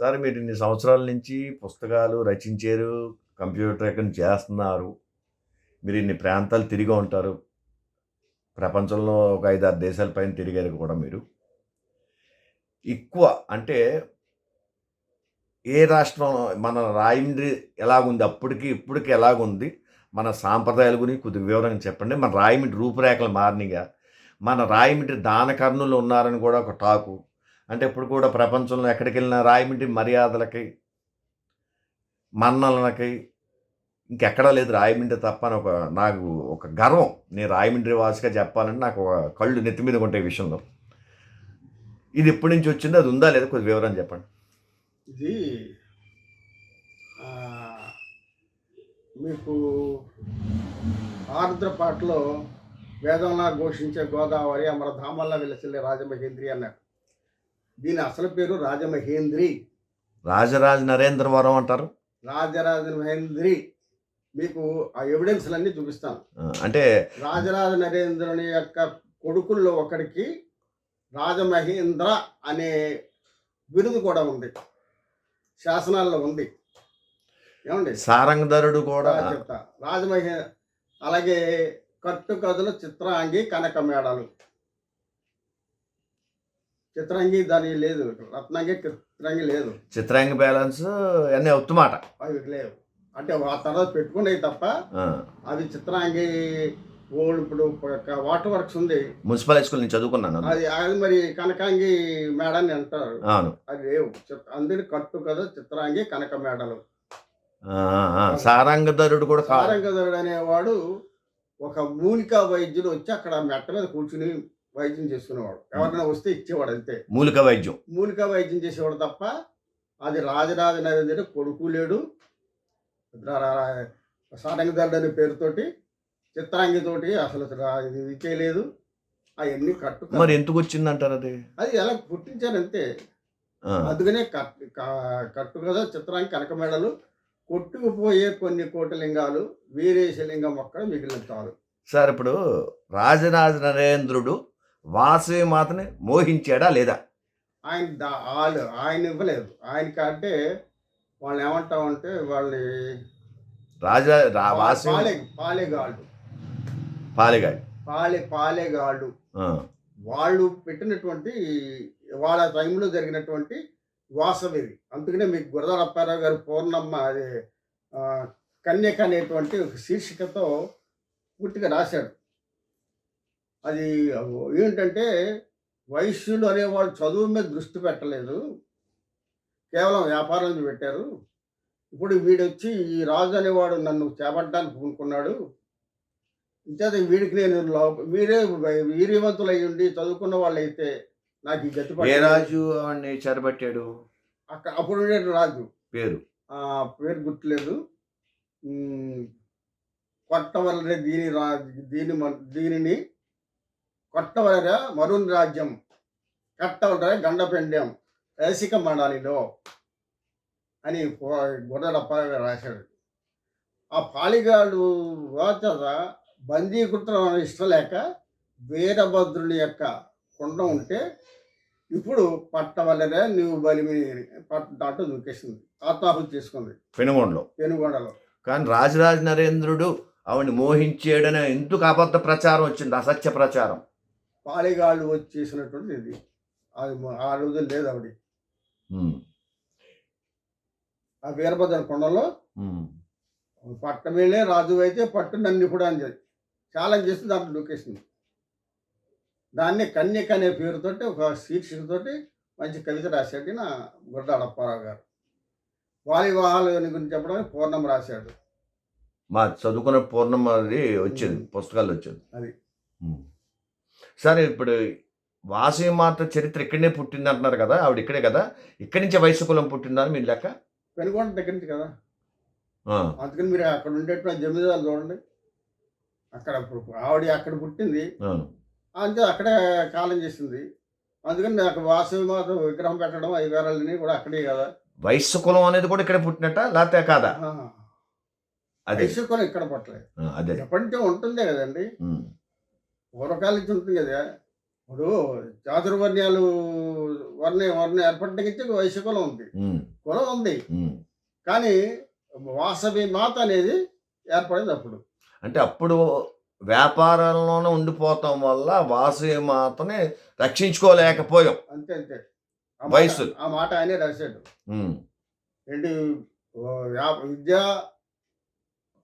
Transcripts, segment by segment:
Sir మీరు ఇన్ని సంవత్సరాల నుంచి పుస్తకాలు రచించారు కంప్యూటర్ చేస్తున్నారు? మీరు ఇన్ని ప్రాంతాలు తిరిగి ఉంటారు. ప్రపంచంలో ఒక ఐదు ఆరు దేశాల పైన తిరిగారు కూడా మీరు. ఎక్కువ అంటే ఏ రాష్ట్రం మన రాయండ్రి ఎలాగుంది అప్పటికి ఇప్పటికి ఎలాగుంది? మన సాంప్రదాయాల గురించి కొద్దిగా వివరంగా చెప్పండి. మన రాయమిటి రూపురేఖలు మారినగా మన రాయమిటి దానకర్ణులు ఉన్నారని కూడా ఒక టాకు. అంటే ఇప్పుడు కూడా ప్రపంచంలో ఎక్కడికి వెళ్ళినా రాయమిటి మర్యాదలకి మన్నలకి ఇంకెక్కడా లేదు రాయమండ్రి తప్ప అని ఒక నాకు ఒక గర్వం. నేను రాయమండ్రి వాసిగా చెప్పాలంటే నాకు ఒక కళ్ళు నెత్తి మీద ఉంటాయి విషయంలో. ఇది ఎప్పటి నుంచి వచ్చిందో అది ఉందా లేదా కొద్ది వివరం చెప్పండి. ఇది మీకు ఆర్ద్రపాటలో వేదంలా ఘోషించే గోదావరి అమరధామల్లా విలసిల్లే రాజమహేంద్రి అన్నారు. దీని అసలు పేరు రాజమహేంద్రి. రాజరాజ నరేంద్రవరం అంటారు? రాజరాజ మహేంద్రి. మీకు ఆ ఎవిడెన్స్లన్నీ చూపిస్తాను. అంటే రాజరాజ నరేంద్రుని యొక్క కొడుకుల్లో ఒకడికి రాజమహేంద్ర అనే బిరుదు కూడా ఉంది. శాసనాల్లో ఉంది. ఏమండి? సారంగధరుడు కూడా. చెప్తా. రాజమహే అలాగే కట్టు కథల చిత్రాంగి కనక మేడలు చిత్రాంగి దాని లేదు. రత్నాంగి చిత్రాంగి లేదు. చిత్రాంగ బ్యాలెన్స్ అన్నీ అవుతుమాట అవి లేవు. అంటే ఆ తర్వాత పెట్టుకునేవి తప్ప అది చిత్రాంగి ఓల్డ్ ఇప్పుడు వాటర్ వర్క్స్ ఉంది. మున్సిపల్ హై స్కూల్ నేను చదువుకున్నాను. అది అది మరి కనకాంగి మేడని అంటారు. అవును. అది లేవు. అందుకని కట్టు కథ చిత్రాంగి కనక మేడలు. సారంగధరుడు కూడా కాదు. సారంగధరుడు అనేవాడు ఒక మూలికా వైద్యుడు వచ్చి అక్కడ మెట్ట మీద కూర్చుని వైద్యం చేసుకునేవాడు. ఎవరైనా వస్తే ఇచ్చేవాడు అంతే. మూలిక వైద్యం. మూలికా వైద్యం చేసేవాడు తప్ప అది రాజరాజ నరేంద్రుడు కొడుకు లేడు. సారంగధరుడు అనే పేరుతోటి చిత్రాంగితోటి అసలు ఇది చేయలేదు. అవన్నీ కట్టు మరి ఎందుకు వచ్చిందంటారు అది? అది ఎలా పుట్టించారు అంతే అందుకనే కట్ క- కట్టు కదా చిత్రాంగి కనక మెడలు కొట్టుకుపోయే కొన్ని కోటలింగాలు వీరేశలింగం ఒక్కడ మిగిలిన చాలు. సార్ ఇప్పుడు రాజరాజ నరేంద్రుడు వాసవి మాతని మోహించాడా లేదా? ఆయన వాళ్ళు ఆయన ఇవ్వలేదు. ఆయనకంటే వాళ్ళు ఏమంటామంటే వాళ్ళని రాజా వాసవి పాలే పాలేగాళ్ళు పాలిగాడు పాలే పాలేగాళ్ళు వాళ్ళు పెట్టినటువంటి వాళ్ళ టైంలో జరిగినటువంటి వాసవిది అందుకనే మీకు గురదాల అప్పారావు గారు పూర్ణమ్మ అదే కన్యక అనేటువంటి ఒక శీర్షికతో పూర్తిగా రాశాడు. అది ఏంటంటే వైశ్యులు అనేవాళ్ళు చదువు మీద దృష్టి పెట్టలేదు. కేవలం వ్యాపారం పెట్టారు. ఇప్పుడు వీడొచ్చి ఈ రాజు అనేవాడు నన్ను చేపట్టడానికి పూనుకున్నాడు. ఇంతేత వీడికి నేను లో- వీరే వీర్యవంతులు అయ్యి ఉండి చదువుకున్న వాళ్ళు అయితే నాకు ఈ గతి ఏ. రాజు వాడిని చెరబట్టాడు? అక్కడ అప్పుడు రాజు. పేరు? పేరు గుర్తులేదు. ఉమ్, కొట్టవలరే దీని రా దీని దీనిని కొట్టవలర మరున్ రాజ్యం కట్టవలర గండపెండ్యం రసిక మండలిలో అని గుర్రడప్ప రాశాడు. ఆ పాలిగాడు వాత బందీకృతం ఇష్టం లేక వీరభద్రుని యొక్క కుండ ఉంటే ఇప్పుడు పట్టవలరే నువ్వు బలిమిని పట్ట దాంట్లో దూకేసింది. ఆత్మాహుతి చేసుకుంది. పెనుగొండలో. పెనుగొండలో. కానీ రాజరాజ నరేంద్రుడు ఆవిడని మోహించాడని ఎందుకు అబద్ధ ప్రచారం వచ్చింది? అసత్య ప్రచారం. పాలిగాళ్ళు వచ్చి చేసినటువంటి ఇది. అది ఆ రోజులు లేదు ఆవిడ ఉమ్, ఆ వీరభద్ర కొండలో ఉమ్. పట్టమేలే రాజు అయితే పట్టు నన్ను ఇప్పుడు అని చెప్పి ఛాలెంజ్ చేసి దాంట్లో దూకేసింది దాన్ని కన్యక అనే పేరుతోటి ఒక శీర్షికతోటి మంచి కవిత రాశాడు నా గుడ్డ అడప్పారావు గారు. బాల వివాహాల గురించి చెప్పడానికి పూర్ణం రాశాడు. మా చదువుకున్న పూర్ణమది వచ్చేది ఉమ్. పుస్తకాలు వచ్చేది. అది. సరే ఇప్పుడు వాసవి మాత చరిత్ర ఇక్కడనే పుట్టింది అంటున్నారు కదా ఆవిడ ఇక్కడే కదా ఇక్కడి నుంచే వైశ్య కులం పుట్టిందని మీరు లెక్క? పెనుగొండ దగ్గర నుంచి కదా. అందుకని మీరు అక్కడ ఉండేటువంటి జమీదారులు చూడండి. అక్కడ ఆవిడ అక్కడ పుట్టింది. అంతే అక్కడే కాలం చేసింది. అందుకని నాకు వాసవి మాత విగ్రహం పెట్టడం అవి వేరాలని కూడా అక్కడే కదా. వైశ్య కులం అనేది కూడా ఇక్కడే పుట్టినట్ట లేకపోతే కాదా? అదే. ఇక్కడ పట్టలేదు. అదే. ఎప్పటి నుంచో ఉంటుందే కదండి. పూర్వకాలం నుంచి ఉంటుంది కదా. ఇప్పుడు చాతుర్వర్ణ్యాలు వర్ణ వర్ణ ఏర్పడడానికి వైశ్య కులం ఉంది. కులం ఉంది. కానీ వాసవి మాత అనేది ఏర్పడింది అప్పుడు. అంటే అప్పుడు వ్యాపారంలోనే ఉండిపోతాం వల్ల వాసవి మాతని రక్షించుకోలేకపోయాం. అంతే అంతే. వయస్సులు. ఆ మాట ఆయనే రాశాడు. ఏంటి విద్య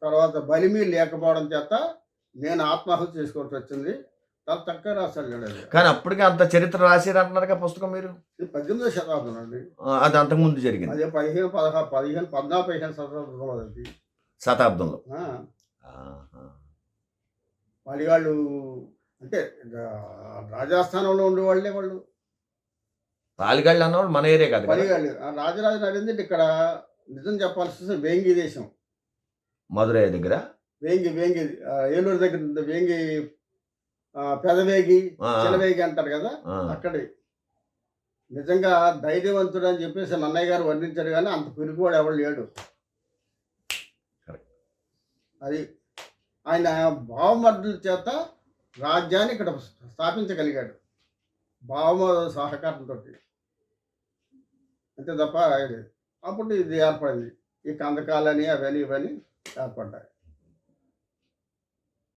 తర్వాత బలిమి లేకపోవడం చేత నేను ఆత్మహత్య చేసుకోవాల్సి వచ్చింది చాలా చక్కగా రాశాడు చూడండి. కానీ అప్పటికి అంత చరిత్ర రాసిరు అంటున్నారుగా పుస్తకం మీరు? ఇది పద్దెనిమిదో శతాబ్దం అండి. అది అంతకుముందు జరిగింది. అదే పదిహేను పదహారు పదిహేను పద్నాలుగు పదిహేను శతాబ్దంలో అది. శతాబ్దంలో. ఆహా. వాళ్ళు అంటే రాజస్థానంలో ఉండేవాళ్ళే వాళ్ళు. పాలిగాళ్ళు అన్నవాళ్ళు మన ఏరియా కాదు కదా? పలిగాళ్ళు. రాజరాజ నరేంద్ర ఇక్కడ నిజం చెప్పాల్సి వేంగి దేశం. మధురై దగ్గర? వేంగి వేంగి ఏలూరు దగ్గర వేంగి పెదవేగి చిలవేగి అంటారు కదా అక్కడే. నిజంగా ధైర్యవంతుడు అని చెప్పేసి నన్నయ్య గారు వర్ణించారు కానీ అంత పిరిగివాడు ఎవడు లేడు. Correct. అది ఆయన భావమర్దుల చేత రాజ్యాన్ని ఇక్కడ స్థాపించగలిగాడు. భావ సహకారంతో అంతే తప్ప అప్పుడు ఇది ఏర్పడింది. ఈ కందకాలని అవన్నీ ఇవన్నీ ఏర్పడ్డాయి.